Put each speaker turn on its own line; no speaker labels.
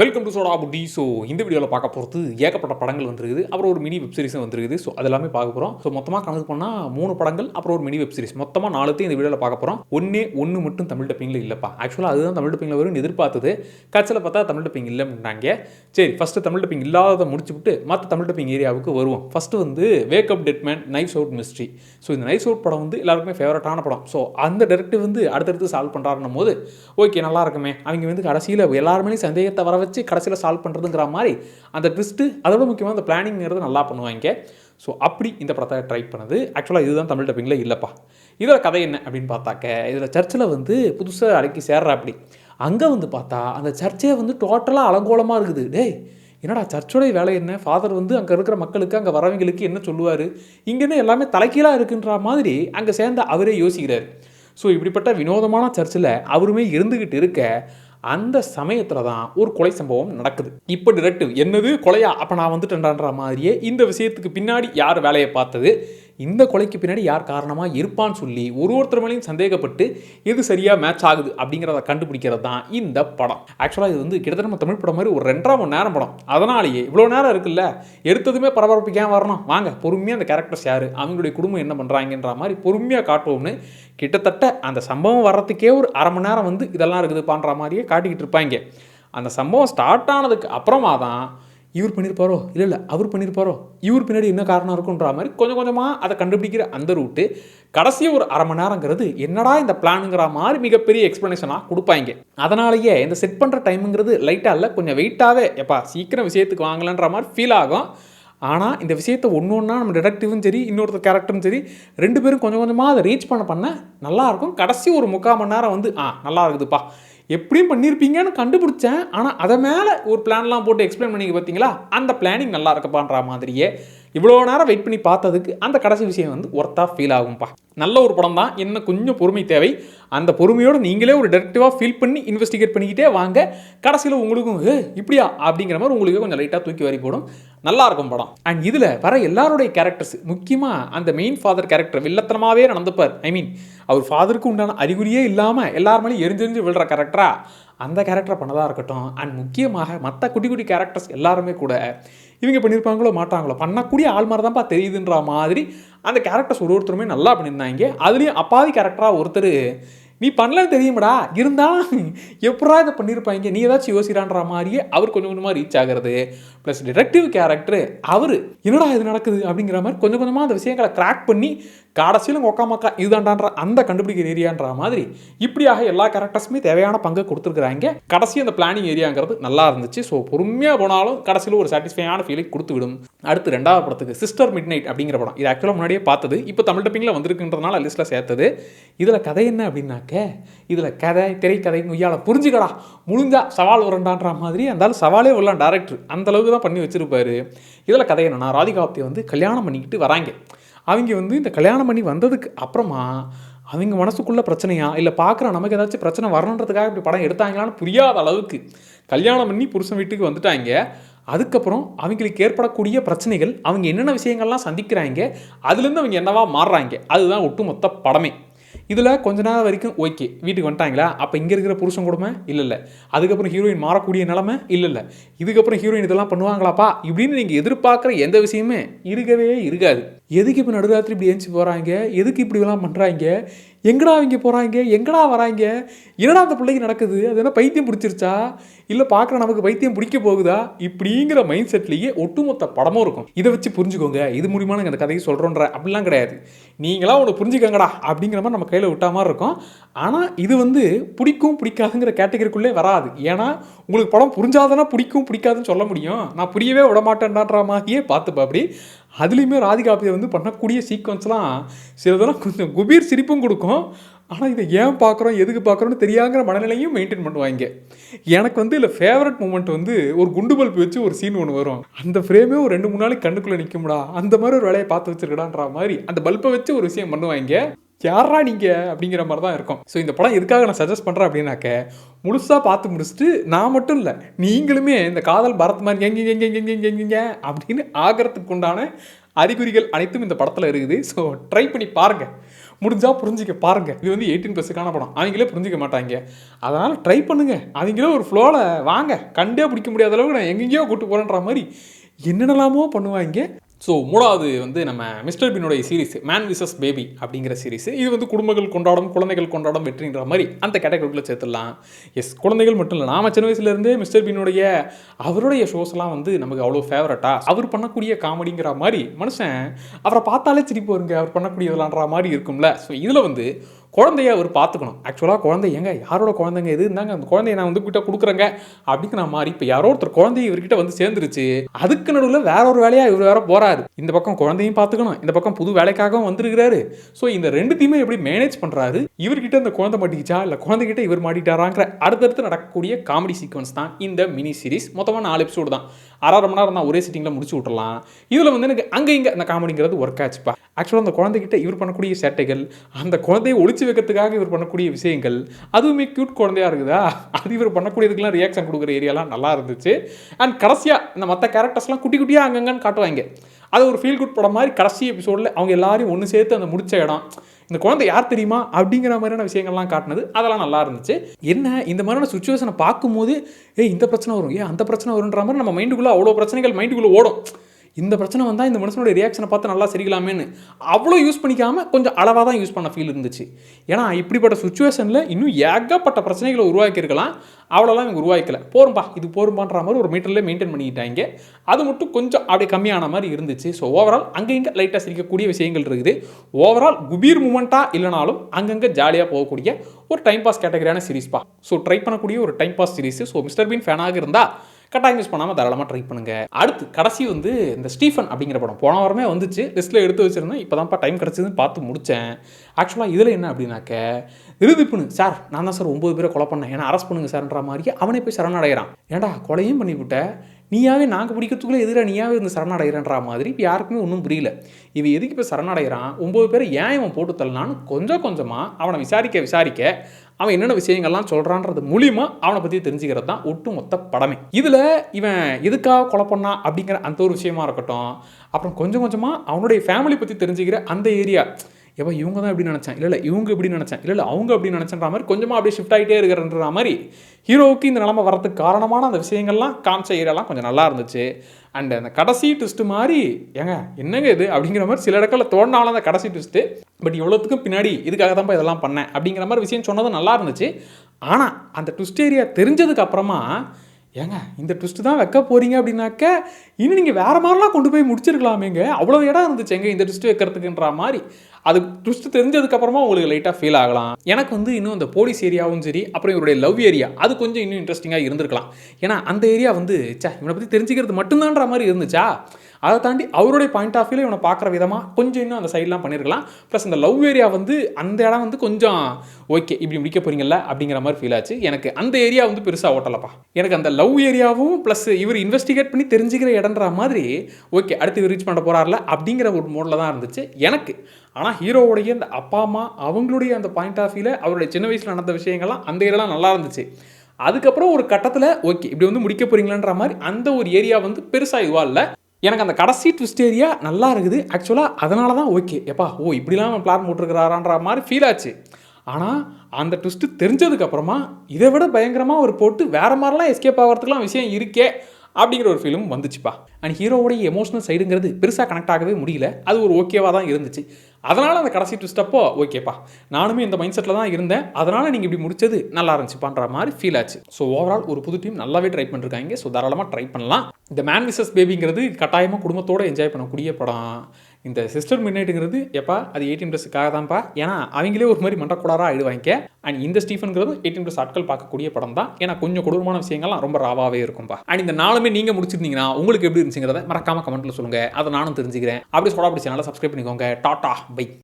Welcome to soda புட்டி so இந்த வீடியோவில் பார்க்க போகிறது ஏகப்பட்ட படங்கள் வந்துருக்குது. அப்புறம் ஒரு மினி வெப் சீரிஸும் வந்துருக்குது. ஸோ அதெல்லாமே பார்க்க போகிறோம் ஸோ மொத்தமாக கணக்கு பண்ணால் மூணு படங்கள் அப்புறம் ஒரு மினி வெப் சீரிஸ் மொத்தமாக நாலுத்தையும் இந்த வீடியோவில் பார்க்க போகிறோம் ஒன்றே ஒன்று மட்டும் தமிழ் டப்பிங்கில் இல்லைப்பா. ஆக்சுவலாக அதுதான் தமிழ் டப்பிங்கில் வரும்னு எதிர்பார்த்தது. கட்சியில் பார்த்தா தமிழ் டப்பிங் இல்லைன்னாங்க சரி ஃபஸ்ட்டு தமிழ் டப்பிங் இல்லாத முடிச்சு விட்டு மற்ற தமிழ் டப்பிங் ஏரியாவுக்கு வருவோம். ஃபஸ்ட்டு வந்து wake up dead man knives out mystery so இந்த நைஃப்ஸ் அவுட் படம் வந்து எல்லாருக்குமே ஃபேவரட்டான படம். ஸோ அந்த டேரக்டர் வந்து அடுத்தடுத்து சால்வ் பண்ணுறாருன்னும் போது ஓகே நல்லா இருக்குமே. அவங்க வந்து கடைசியில் எல்லாருமே சந்தேகத்தை வர வச்சு கடைசியில் சால்வ் பண்ணுறதுங்கிற மாதிரி அந்த ட்விஸ்ட்டு அதோட முக்கியமாக அந்த பிளானிங்கிறது நல்லா பண்ணுவாங்க. ஸோ அப்படி இந்த படத்தை ட்ரை பண்ணது. ஆக்சுவலாக இதுதான் தமிழ் டப்பிங்கில் இல்லைப்பா. இதில் கதை என்ன அப்படின்னு பார்த்தாக்க இதில் சர்ச்சில் வந்து புதுசாக அடக்கி சேர்ற அப்படி அங்கே வந்து பார்த்தா அந்த சர்ச்சே வந்து டோட்டலாக அலங்கோலமாக இருக்குது. டேய் என்னடா சர்ச்சோடைய வேலை என்ன? ஃபாதர் வந்து அங்கே இருக்கிற மக்களுக்கு அங்கே வரவங்களுக்கு என்ன சொல்லுவார்? இங்கேருந்து எல்லாமே தலைக்கீழாக இருக்குன்ற மாதிரி அங்கே சேர்ந்த அவரே யோசிக்கிறார். ஸோ இப்படிப்பட்ட வினோதமான சர்ச்சில் அவருமே இருந்துக்கிட்டு இருக்க அந்த சமயத்தில் தான் ஒரு கொலை சம்பவம் நடக்குது. இப்போ டிரெக்டிவ் என்னது? கொலையா? அப்போ நான் வந்துட்டேன்ற மாதிரியே இந்த விஷயத்துக்கு பின்னாடி யார் வேலையை பார்த்தது? இந்த கொலைக்கு பின்னாடி யார் காரணமாக இருப்பான்னு சொல்லி ஒரு ஒருத்தர் மேலேயும் சந்தேகப்பட்டு எது சரியாக மேட்ச் ஆகுது அப்படிங்கிறத கண்டுபிடிக்கிறது தான் இந்த படம். ஆக்சுவலாக இது வந்து கிட்டத்தட்ட நம்ம தமிழ் படம் மாதிரி ஒரு ரெண்டரை மணி நேரம் படம். அதனாலேயே இவ்வளோ நேரம் இருக்குல்ல? எடுத்ததுமே பரபரப்புக்கு ஏன் வரணும்? வாங்க பொறுமையாக அந்த கேரக்டர்ஸ் யார்? அவங்களுடைய குடும்பம் என்ன பண்ணுறாங்கன்ற மாதிரி பொறுமையாக காட்டுவோம்னு கிட்டத்தட்ட அந்த சம்பவம் வர்றதுக்கே ஒரு அரை மணி நேரம் வந்து இதெல்லாம் இருக்குதுப்பான்ற மாதிரியே காட்டிக்கிட்டு இருப்பாங்க. அந்த சம்பவம் ஸ்டார்ட் ஆனதுக்கு அப்புறமா தான் இவர் பண்ணியிருப்பாரோ இல்லை இல்லை அவர் பண்ணியிருப்பாரோ இவர் பின்னாடி என்ன காரணம் இருக்குன்ற மாதிரி கொஞ்சம் கொஞ்சமாக அதை கண்டுபிடிக்கிற அந்த ரூட்டு கடைசி ஒரு அரை மணி நேரங்கிறது என்னடா இந்த பிளானுங்கிற மாதிரி மிகப்பெரிய எக்ஸ்ப்ளனேஷனாக கொடுப்பாங்க. அதனாலேயே இந்த செட் பண்ணுற டைமுங்கிறது லைட்டாக இல்லை கொஞ்சம் வெயிட்டாகவே எப்பா சீக்கிரம் விஷயத்துக்கு வாங்கலன்ற மாதிரி ஃபீல் ஆகும். ஆனால் இந்த விஷயத்தை ஒன்று ஒன்றா நம்ம டிடெக்டிவும் சரி இன்னொருத்தர் கேரக்டரும் சரி ரெண்டு பேரும் கொஞ்சம் கொஞ்சமாக அதை ரீச் பண்ண பண்ண நல்லாயிருக்கும் கடைசி ஒரு முக்கால் மணி நேரம் வந்து ஆ நல்லா இருக்குதுப்பா. எப்படியும் பண்ணியிருப்பீங்கன்னு கண்டுபிடிச்சேன். ஆனால் அதை மேலே ஒரு பிளான்லாம் போட்டு எக்ஸ்பிளைன் பண்ணிங்க பார்த்தீங்களா அந்த பிளானிங் நல்லா இருக்கப்பான்ற மாதிரியே இவ்வளோ நேரம் வெயிட் பண்ணி பார்த்ததுக்கு அந்த கடைசி விஷயம் வந்து ஒர்த்தாக ஃபீல் ஆகும்ப்பா. நல்ல ஒரு படம் தான். என்ன கொஞ்சம் பொறுமை தேவை. அந்த பொறுமையோடு நீங்களே ஒரு டெரெக்டிவாக ஃபீல் பண்ணி இன்வெஸ்டிகேட் பண்ணிக்கிட்டே வாங்க. கடைசியில் உங்களுக்கும் இப்படியா? அப்படிங்கிற மாதிரி உங்களுக்கு கொஞ்சம் லைட்டாக தூக்கி வரி போடும். நல்லா இருக்கும் படம். அண்ட் இதில் வர எல்லாருடைய கேரக்டர்ஸ் முக்கியமாக அந்த மெயின் ஃபாதர் கேரக்டர் வில்லத்தனமாகவே நடந்துப்பார். ஐ மீன் அவர் ஃபாதருக்கு உண்டான அறிகுறியே இல்லாமல் எல்லார் மேலேயும் எரிஞ்செரிஞ்சு விழுற கேரக்டரா அந்த கேரக்டரை பண்ணதாக இருக்கட்டும். அண்ட் முக்கியமாக மற்ற குட்டி குட்டி கேரக்டர்ஸ் எல்லாருமே கூட இவங்க பண்ணியிருப்பாங்களோ மாட்டாங்களோ பண்ணக்கூடிய ஆள் மாதிரி தான்ப்பா தெரியுதுன்ற மாதிரி அந்த கேரக்டர்ஸ் ஒரு ஒருத்தருமே நல்லா பண்ணியிருந்தாங்க. அதுலேயும் அப்பாவி கேரக்டராக ஒருத்தர் நீ பண்ணலன்னு தெரியுமடா இருந்தால் எப்படா இதை பண்ணியிருப்பாங்க நீ ஏதாச்சும் யோசிக்கிறான்ற மாதிரியே அவர் கொஞ்சம் கொஞ்சமாக ரீச் ஆகிறது. ப்ளஸ் டிடெக்டிவ் கேரக்டர் அவர். என்னடா இது நடக்குது அப்படிங்கிற மாதிரி கொஞ்சம் கொஞ்சமாக அந்த விஷயங்களை கிராக் பண்ணி கடைசியிலும் ஒக்கா மக்கா இதுதான்டான்ற அந்த கண்டுபிடிக்கிற ஏரியான்ற மாதிரி இப்படியாக எல்லா கேரக்டர்ஸுமே தேவையான பங்கு கொடுத்துருக்குறாங்க. கடைசி அந்த பிளானிங் ஏரியாங்கிறது நல்லா இருந்துச்சு. ஸோ பொறுமையாக போனாலும் கடைசியில் ஒரு சாட்டிஸ்ஃபையான ஃபீலிங் கொடுத்து விடும் அடுத்து ரெண்டாவது படத்துக்கு சிஸ்டர் மிட் நைட் அப்படிங்கிற படம். இது ஆக்சுவலாக முன்னாடியே பார்த்தது. இப்போ தமிழ் டப்பிங்கில் வந்திருக்குன்றதுனால லிஸ்ட்டில் சேர்த்தது. இதில் கதை என்ன அப்படின்னாக்க இதில் கதை திரைக்கதை உய்யால புரிஞ்சுக்கடா. முடிஞ்சா சவால் வரண்டான்ற மாதிரி இருந்தாலும் சவாலே வரலாம் டேரக்டர் அந்தளவுக்கு தான் பண்ணி வச்சிருப்பாரு. இதில் கதை என்னன்னா ராதிகாப்தியை வந்து கல்யாணம் பண்ணிக்கிட்டு வராங்க. அவங்க வந்து இந்த கல்யாணம் பண்ணி வந்ததுக்கு அப்புறமா அவங்க மனசுக்குள்ள பிரச்சனையா இல்லை பார்க்குற நமக்கு ஏதாச்சும் பிரச்சனை வரணுன்றதுக்காக இப்படி படம் எடுத்தாங்களான்னு புரியாத அளவுக்கு கல்யாணம் பண்ணி புருஷன் வீட்டுக்கு வந்துட்டாங்க. அதுக்கப்புறம் அவங்களுக்கு ஏற்படக்கூடிய பிரச்சனைகள் அவங்க என்னென்ன விஷயங்கள்லாம் சந்திக்கிறாங்க அதுலேருந்து அவங்க என்னவா மாறுறாங்க அதுதான் ஒட்டுமொத்த படமே. இதில் கொஞ்ச நேரம் வரைக்கும் ஓகே. வீட்டுக்கு வந்துட்டாங்களா? அப்போ இங்கே இருக்கிற புருஷன் கொடுமை இல்லை இல்லை அதுக்கப்புறம் ஹீரோயின் மாறக்கூடிய நிலமை இல்லை இல்லை இதுக்கப்புறம் ஹீரோயின் இதெல்லாம் பண்ணுவாங்களாப்பா? இப்படின்னு நீங்கள் எதிர்பார்க்குற எந்த விஷயமே இருக்கவே இருக்காது. எதுக்கு இப்போ நடுராத்திரி இப்படி ஏஞ்சி போகிறாங்க எதுக்கு இப்படிலாம் பண்ணுறாங்க எங்கடா அவங்க போகிறாங்க எங்கடா வராங்க? என்னடா அந்த பிள்ளைக்கு நடக்குது? அது என்ன பைத்தியம் பிடிச்சிருச்சா? இல்லை பார்க்குற நமக்கு பைத்தியம் பிடிக்க போகுதா? இப்படிங்கிற மைண்ட் செட்லேயே ஒட்டுமொத்த படமும் இருக்கும். இதை வச்சு புரிஞ்சுக்கோங்க. இது மூலியமாக நாங்கள் அந்த கதையை சொல்கிறோன்ற அப்படிலாம் கிடையாது. நீங்களாம் ஒன்று புரிஞ்சுக்கங்கடா அப்படிங்கிற மாதிரி நம்ம கையில் விட்டா மாதிரி இருக்கும். ஆனால் இது வந்து பிடிக்கும் பிடிக்காதுங்கிற கேட்டகரிக்குள்ளே வராது. ஏன்னா உங்களுக்கு படம் புரிஞ்சாதானா பிடிக்கும் பிடிக்காதுன்னு சொல்ல முடியும். நான் புரியவே விட மாட்டேன்டான்ற மாதிரியே பார்த்துப்பா அப்படி. அதுலேயுமே ராதிகாப்பியை வந்து பண்ணக்கூடிய சீக்வன்ஸ்லாம் சிலதெல்லாம் கொஞ்சம் குபீர் சிரிப்பும் கொடுக்கும். ஆனால் இதை ஏன் பார்க்குறோம் எதுக்கு பார்க்குறோன்னு தெரியாங்கிற மனநிலையும் மெயின்டைன் பண்ணுவாங்க. எனக்கு வந்து இல்லை ஃபேவரட் மூமெண்ட் வந்து ஒரு குண்டு பல்ப் வச்சு ஒரு சீன் ஒன்று வரும். அந்த ஃப்ரேமே ஒரு ரெண்டு மூணு நாளைக்கு கண்ணுக்குள்ளே நிற்கும்டா அந்த மாதிரி ஒரு வேலையை பார்த்து வச்சிருக்கடான்ற மாதிரி அந்த பல்பை வச்சு ஒரு விஷயம் பண்ணுவாங்க. யாரா நீங்கள் அப்படிங்கிற மாதிரி தான் இருக்கும். ஸோ இந்த படம் எதுக்காக நான் சஜஸ்ட் பண்ணுறேன் அப்படின்னாக்க முழுசாக பார்த்து முடிச்சுட்டு நான் மட்டும் இல்லை நீங்களுமே இந்த காதல் பரத் மாதிரி எங்க எங்க எங்க எங்க எங்க அப்படின்னு ஆகிறதுக்கு உண்டான அறிகுறிகள் அனைத்தும் இந்த படத்தில் இருக்குது. ஸோ ட்ரை பண்ணி பாருங்கள் முடிஞ்சால் புரிஞ்சிக்க பாருங்கள் இது வந்து எயிட்டீன் ப்ளஸுக்கான படம். அவங்களே புரிஞ்சிக்க மாட்டாங்க. அதனால் ட்ரை பண்ணுங்க. அவங்களே ஒரு ஃப்ளோவில் வாங்க. கண்டே பிடிக்க முடியாத அளவுக்கு நான் எங்கெங்கேயோ கூட்டு போகிறேன்ற மாதிரி என்னென்னலாமோ பண்ணுவாங்க. ஸோ மூணாவது வந்து நம்ம மிஸ்டர் பின்னுடைய சீரிஸ் மேன் விசஸ் பேபி அப்படிங்கிற சீரிஸ் இது வந்து குடும்பங்கள் கொண்டாடும் குழந்தைகள் கொண்டாடும் வெற்றின்ற மாதிரி அந்த கேட்டகரிக்குள்ளே சேர்த்துடலாம். எஸ் குழந்தைகள் மட்டும் இல்லை நாம சின்ன வயசுலேருந்தே மிஸ்டர் பின்னுடைய அவருடைய ஷோஸ்லாம் வந்து நமக்கு அவ்வளோ ஃபேவரட்டா அவர் பண்ணக்கூடிய காமெடிங்கிற மாதிரி மனுஷன் அவரை பார்த்தாலே சிரிப்பு வருங்க அவர் பண்ணக்கூடியதெல்லான்ற மாதிரி இருக்கும்ல. ஸோ இதில் வந்து குழந்தைய அவர் பார்த்துக்கணும். ஆக்சுவலாக குழந்தை எங்க யாரோட குழந்தைங்க எது இருந்தாங்க அந்த குழந்தைய நான் வந்து கிட்ட கொடுக்குறேங்க. அப்படின்னு நான் மாறி இப்போ யாரோ ஒருத்தர் குழந்தைய இவர்கிட்ட வந்து சேர்ந்துருச்சு அதுக்கு நடுவில் வேற ஒரு வேலையாக இவர் வேற போறாரு. இந்த பக்கம் குழந்தையும் பார்த்துக்கணும் இந்த பக்கம் புது வேலைக்காகவும் வந்திருக்கிறாரு. ஸோ இந்த ரெண்டுத்தையுமே எப்படி மேனேஜ் பண்ணுறாரு இவர்கிட்ட இந்த குழந்தை மாட்டிக்கிச்சா? இல்லை குழந்தைகிட்ட இவர் மாட்டிட்டாராங்கிற அடுத்தடுத்து நடக்கக்கூடிய காமெடி சீக்வன்ஸ் தான் இந்த மினி சீரிஸ் மொத்தமாக நாலு எபிசோடு தான். அரை மணி நேரம் ஒரே சிட்டிங்கில் முடிச்சு விட்டுறலாம். இதில் வந்து எனக்கு அங்கே இங்கே அந்த காமெடிங்கிறது ஒர்க் ஆச்சுப்பா. ஆக்சுவலாக அந்த குழந்தைகிட்ட இவர் பண்ணக்கூடிய சேட்டைகள் அந்த குழந்தையை ஒழிச்சு வைக்கிறதுக்காக இவர் பண்ணக்கூடிய விஷயங்கள் அதுவுமே க்யூட் குழந்தையா இருக்குதா? அது இவர் பண்ணக்கூடியதுக்கெல்லாம் ரியாக்ஷன் கொடுக்குற ஏரியாலாம் நல்லா இருந்துச்சு. அண்ட் கடைசியாக இந்த மற்ற கேரக்டர்ஸ்லாம் குட்டி குட்டியாக அங்கங்கன்னு காட்டுவாங்க. அது ஒரு ஃபீல் குட் படம் மாதிரி கடைசி எபிசோடில் அவங்க எல்லாரையும் ஒன்று சேர்த்து அந்த முடிச்ச இடம். இந்த குழந்தை யார் தெரியுமா? அப்படிங்கிற மாதிரியான விஷயங்கள்லாம் காட்டினது. அதெல்லாம் நல்லா இருந்துச்சு. என்ன? இந்த மாதிரியான சுச்சுவேஷனை பார்க்கும்போது ஏ இந்த பிரச்சனை வரும். ஏ அந்த பிரச்சனை வரும்ன்ற மாதிரி நம்ம மைண்டுக்குள்ளே அவ்வளோ பிரச்சனைகள் மைண்டுக்குள்ளே ஓடும். இந்த பிரச்சனை வந்தால் இந்த மனுஷனுடைய ரியாக்ஷனை பார்த்து நல்லா சிரிக்கலாமேன்னு அவ்வளோ யூஸ் பண்ணிக்காமல் கொஞ்சம் அளவாக தான் யூஸ் பண்ண ஃபீல் இருந்துச்சு. ஏன்னா இப்படிப்பட்ட சுச்சுவேஷனில் இன்னும் ஏகப்பட்ட பிரச்சனைகளை உருவாக்கியிருக்கலாம். அவ்வளோலாம் இவங்க உருவாக்கலை. போரும்பா இது போரும்பான்ற மாதிரி ஒரு மீட்டர்லேயே மெயின்டைன் பண்ணிக்கிட்டாங்க. அது மட்டும் கொஞ்சம் அப்படியே கம்மியான மாதிரி இருந்துச்சு. ஸோ ஓவரால் அங்கே இங்கே லைட்டாக சிரிக்கக்கூடிய விஷயங்கள் இருக்குது. ஓவரால் குபீர் மூமெண்ட்டாக இல்லைனாலும் அங்கங்கே ஜாலியாக போகக்கூடிய ஒரு டைம் பாஸ் கேட்டகரியான சீரிஸ்ப்பா ஸோ ட்ரை பண்ணக்கூடிய ஒரு time pass series so mister Bean ஃபேனாக இருந்தால் கட்டாயம் மிஸ் பண்ணாமல் தாராளமாக ட்ரை பண்ணுங்க. அடுத்து கடைசி வந்து இந்த ஸ்டீஃபன் அப்படிங்கிற படம். போன வாரமே வந்துச்சு. லிஸ்ட்டில் எடுத்து வச்சிருந்தேன். இப்போ தான்ப்பா டைம் கிடச்சிதுன்னு பார்த்து முடித்தேன் ஆக்சுவலாக இதில் என்ன அப்படின்னாக்க இறுதிப்புணு சார் நான் தான் சார் ஒம்பது பேரை கொலை பண்ணேன். ஏன்னா அரெஸ்ட் பண்ணுங்க சார்ன்ற மாதிரி அவனே போய் சரணடைகிறான் ஏன்டா கொலையும் பண்ணிவிட்ட? நீயாவே நாங்கள் பிடிக்கிறதுக்குள்ளே எதிராக நீயாவே இந்த சரணடைகிறன்ற மாதிரி இப்போ யாருக்குமே ஒன்றும் புரியல. இவன் எதுக்கு இப்போ சரணடைகிறான்? ஒம்பது பேரை ஏன் இவன் போட்டு தள்ளனான்னு கொஞ்சம் கொஞ்சமாக அவனை விசாரிக்க விசாரிக்க அவன் என்னென்ன விஷயங்கள்லாம் சொல்கிறான்றது மூலியமாக அவனை பற்றி தெரிஞ்சுக்கிறது தான் ஒட்டுமொத்த படமே. இதில் இவன் எதுக்காக கொலை பண்ணா அப்படிங்கிற அந்த ஒரு விஷயமா இருக்கட்டும். அப்புறம் கொஞ்சம் கொஞ்சமாக அவனுடைய ஃபேமிலி பற்றி தெரிஞ்சுக்கிற அந்த ஏரியா எப்போ இவங்க தான் இப்படி நினச்சேன் இல்லை இல்லை இவங்க இப்படி நினச்சேன் இல்லை இல்லை அவங்க அப்படி நினச்சன்ற மாதிரி கொஞ்சமாக அப்படியே ஷிஃப்ட் ஆகிட்டே இருக்கிறன்ற மாதிரி ஹீரோவுக்கு இந்த நிலமை வரதுக்கு காரணமான அந்த விஷயங்கள்லாம் காமிச்ச ஏரியாலாம் கொஞ்சம் நல்லா இருந்துச்சு. அண்ட் அந்த கடைசி ட்விஸ்ட்டு மாதிரி ஏங்க என்னங்க இது? அப்படிங்கிற மாதிரி சில இடங்களில் தோணாலும் அந்த கடைசி ட்விஸ்ட்டு பட் இவ்வளோத்துக்கும் பின்னாடி இதுக்காக தான்ப்பா இதெல்லாம் பண்ணேன் அப்படிங்கிற மாதிரி விஷயம் சொன்னது நல்லா இருந்துச்சு. ஆனால் அந்த ட்விஸ்ட் ஏரியா தெரிஞ்சதுக்கு அப்புறமா ஏங்க இந்த ட்விஸ்ட்டு தான் வைக்க போகிறீங்க அப்படின்னாக்க இன்னும் நீங்கள் வேற மாதிரிலாம் கொண்டு போய் முடிச்சிருக்கலாமேங்க. அவ்வளோ இடம் இருந்துச்சு எங்க இந்த ட்விஸ்ட் வைக்கிறதுக்குன்ற மாதிரி. அது ட்விஸ்ட் தெரிஞ்சதுக்கு அப்புறமா உங்களுக்கு லைட்டாக ஃபீல் ஆகலாம். எனக்கு வந்து இன்னும் அந்த போலீஸ் ஏரியாவும் சரி அப்புறம் இவருடைய லவ் ஏரியா அது கொஞ்சம் இன்னும் இன்ட்ரெஸ்டிங்காக இருந்திருக்கலாம். ஏன்னா அந்த ஏரியா வந்து சே இவனை பற்றி தெரிஞ்சுக்கிறது மட்டும்தான்ற மாதிரி இருந்துச்சா? அதை தாண்டி அவருடைய பாயிண்ட் ஆஃப் வியூவில் இவனை பார்க்குற விதமாக கொஞ்சம் இன்னும் அந்த சைட்லாம் பண்ணியிருக்கலாம் ப்ளஸ் அந்த லவ் ஏரியா வந்து அந்த இடம் வந்து கொஞ்சம் ஓகே இப்படி முடிக்க போறீங்கல்ல அப்படிங்கிற மாதிரி ஃபீல் ஆச்சு. எனக்கு அந்த ஏரியா வந்து பெருசாக ஓட்டலப்பா. எனக்கு அந்த லவ் ஏரியாவும் ப்ளஸ் இவர் இன்வெஸ்டிகேட் பண்ணி தெரிஞ்சுக்கிற இடன்ற மாதிரி ஓகே அடுத்து இவர் ரீச் பண்ண போகிறார்ல அப்படிங்கிற ஒரு மோடில் தான் இருந்துச்சு. எனக்கு. ஆனால் ஹீரோவுடைய அந்த அப்பா அம்மா அவங்களுடைய அந்த பாயிண்ட் ஆஃப் வியூவில் அவருடைய சின்ன வயசில் நடந்த விஷயங்கள்லாம் அந்த ஏரியாலாம் நல்லா இருந்துச்சு. அதுக்கப்புறம் ஒரு கட்டத்தில் ஓகே இப்படி வந்து முடிக்க போறீங்களான்ற மாதிரி அந்த ஒரு ஏரியா வந்து பெருசாக இதுவாக இல்லை. எனக்கு அந்த கடைசி ட்விஸ்ட் ஏரியா நல்லா இருக்குது. ஆக்சுவலாக அதனால தான் ஓகே எப்பா ஓ இப்படிலாம் பிளான் போட்டிருக்கிறாரான்ற மாதிரி ஃபீல் ஆச்சு. ஆனால் அந்த ட்விஸ்ட்டு தெரிஞ்சதுக்கப்புறமா இதை விட பயங்கரமாக ஒரு போட்டு வேறு மாதிரிலாம் எஸ்கேப் ஆகிறதுக்குலாம் விஷயம் இருக்கே அப்படிங்கிற ஒரு ஃபீலும் வந்துச்சுப்பா. அண்ட் ஹீரோவுடைய எமோஷனல் சைடுங்கிறது பெருசாக கனெக்ட் ஆகவே முடியல. அது ஒரு ஓகேவாக தான் இருந்துச்சு. அதனால் அந்த கடைசி ட்விஸ்ட் அப்போ ஓகேப்பா நானுமே இந்த மைண்ட் செட்டில் தான் இருந்தேன். அதனால் நீங்கள் இப்படி முடிச்சது நல்லா இருந்துச்சுப்பான்ற மாதிரி ஃபீல் ஆச்சு. ஸோ ஓவரால் ஒரு புது டீம் நல்லாவே ட்ரை பண்ணிருக்காங்க. ஸோ தாராளமாக ட்ரை பண்ணலாம். இந்த மேன் விசஸ் பேபிங்கிறது கட்டாயமாக குடும்பத்தோடு என்ஜாய் பண்ணக்கூடிய படம். இந்த சிஸ்டர் மிட்நைட்டுங்கிறது எப்பா அது எயிட்டீன் ப்ளஸ்க்காக தான்ப்பா ஏன்னா அவங்களே ஒரு மாதிரி மண்டக்கூடாராக ஆயிடுவாங்க. அண்ட் இந்த ஸ்டீஃபனுங்கிறது எயிட்டீன் ப்ளஸ் ஆட்கள் பார்க்கக்கூடிய படம் தான். ஏன்னா கொஞ்சம் கொடூரமான விஷயங்கள்லாம் ரொம்ப ராவாகவே இருக்கும்பா. அண்ட் இந்த நாளுமே நீங்கள் முடிச்சிருந்தீங்கன்னா உங்களுக்கு எப்படி இருந்துச்சுங்கிறத மறக்காம கமெண்ட்டில் சொல்லுங்கள் அதை நானும் தெரிஞ்சுக்கிறேன். அப்படி சொல்ல பிடிச்சனால சப்ஸ்கிரைப் பண்ணிக்கோங்க. Tata bye.